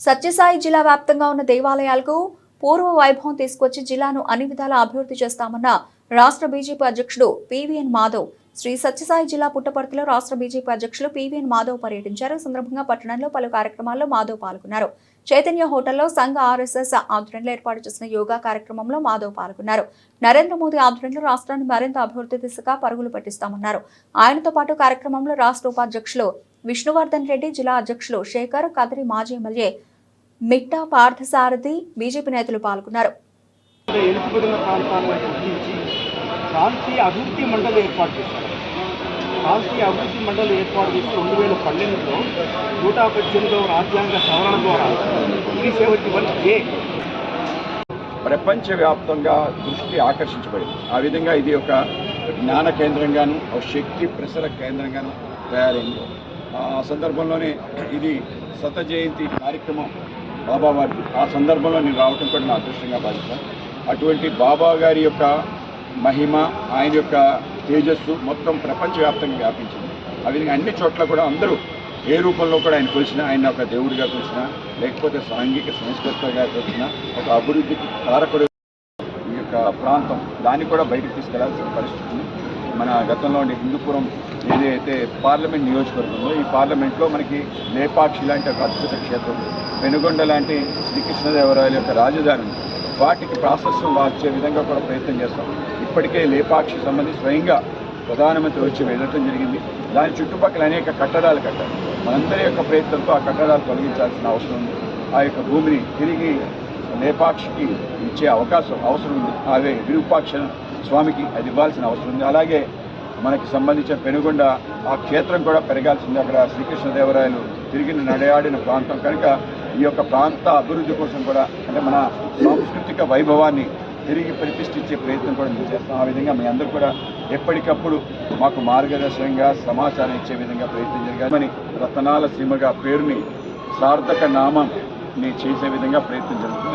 సత్యసాయి జిల్లా వ్యాప్తంగా ఉన్న దేవాలయాలకు పూర్వ వైభవం తీసుకొచ్చి జిల్లాను అన్ని విధాలా అభివృద్ధి చేస్తామన్న రాష్ట్ర బీజేపీ అధ్యక్షుడు పివిఎన్ మాధవ్ శ్రీ సత్యసాయి జిల్లా పుట్టపర్తిలో రాష్ట్ర బీజేపీ అధ్యక్షులు పివిఎన్ మాధవ్ పర్యటించారు. సందర్భంగా పట్టణంలో పలు కార్యక్రమాల్లో మాధవ్ పాల్గొన్నారు. చైతన్య హోటల్లో సంఘ ఆర్ఎస్ఎస్ ఆధ్వర్యంలో ఏర్పాటు చేసిన యోగా కార్యక్రమంలో మాధవ్ పాల్గొన్నారు. నరేంద్ర మోదీ ఆధ్వర్యంలో రాష్ట్రాన్ని మరింత అభివృద్ధి దిశగా పరుగులు పెట్టిస్తామన్నారు. ఆయనతో పాటు కార్యక్రమంలో రాష్ట్ర ఉపాధ్యక్షులు విష్ణువర్ధన్ రెడ్డి జిల్లా అధ్యక్షులు శేఖర్ కదిరి మాజీ ఎమ్మెల్యే మిట్టా పార్థసారథి బీజేపీ నేతలు పాల్గొన్నారు. అభివృద్ధి మండలి ఏర్పాటు చేశారు. అభివృద్ధి మండలి ఏర్పాటు చేసి రెండు వేల పన్నెండులో నూట పద్దెనిమిదవ రాజ్యాంగ సవరణ ద్వారా త్రీ సెవెంటీ వన్ ఏ. ప్రపంచవ్యాప్తంగా దృష్టి ఆకర్షించబడింది. ఆ విధంగా ఇది ఒక జ్ఞాన కేంద్రంగాను ఒక శక్తి ప్రసర కేంద్రంగాను తయారైంది. సందర్భంలోనే ఇది శత జయంతి కార్యక్రమం. బాబా వారికి ఆ సందర్భంలో నేను రావటం కూడా నా అదృష్టంగా భావిస్తాను. అటువంటి బాబా గారి యొక్క మహిమ ఆయన యొక్క తేజస్సు మొత్తం ప్రపంచవ్యాప్తంగా వ్యాపించింది. ఆ విధంగా అన్ని చోట్ల కూడా అందరూ ఏ రూపంలో కూడా ఆయన కొలిసిన ఆయన ఒక దేవుడిగా కొలిసిన లేకపోతే సాంఘిక సంస్కృతిగా కొలిసిన ఒక అభివృద్ధికి కారకుడు ఈ యొక్క ప్రాంతం దాన్ని కూడా బయటకు తీసుకెళ్ళాల్సిన పరిస్థితి మన గతంలో ఉండే హిందూపురం ఏదైతే పార్లమెంట్ నియోజకవర్గంలో ఈ పార్లమెంట్లో మనకి లేపాక్షి లాంటి ఒక అద్భుత క్షేత్రం. పెనుగొండ లాంటి శ్రీకృష్ణదేవరాయల యొక్క రాజధాని. వాటికి ప్రాశస్యం మార్చే విధంగా కూడా ప్రయత్నం చేస్తాం. ఇప్పటికే లేపాక్షి సంబంధించి స్వయంగా ప్రధానమంత్రి వచ్చి వెళ్ళటం జరిగింది. దాని చుట్టుపక్కల అనేక కట్టడాలు కట్టారు. మనందరి యొక్క ప్రయత్నంతో ఆ కట్టడాలు తొలగించాల్సిన అవసరం ఉంది. ఆ యొక్క భూమిని తిరిగి లేపాక్షికి ఇచ్చే అవకాశం అవసరం ఉంది. అదే విరూపాక్ష స్వామికి అది ఇవ్వాల్సిన అవసరం ఉంది. అలాగే మనకి సంబంధించిన పెనుగొండ ఆ క్షేత్రం కూడా పెరగాల్సింది. అక్కడ శ్రీకృష్ణదేవరాయలు తిరిగి నడయాడిన ప్రాంతం. కనుక ఈ యొక్క ప్రాంత అభివృద్ధి కోసం కూడా అంటే మన సాంస్కృతిక వైభవాన్ని తిరిగి ప్రతిష్ఠించే ప్రయత్నం కూడా మేము చేస్తాం. ఆ విధంగా మీ అందరూ కూడా ఎప్పటికప్పుడు మాకు మార్గదర్శనంగా సమాచారం ఇచ్చే విధంగా ప్రయత్నం జరగాలని రతనాల సీమగా పేరుని సార్థక నామాన్ని చేసే విధంగా ప్రయత్నం జరుగుతుంది.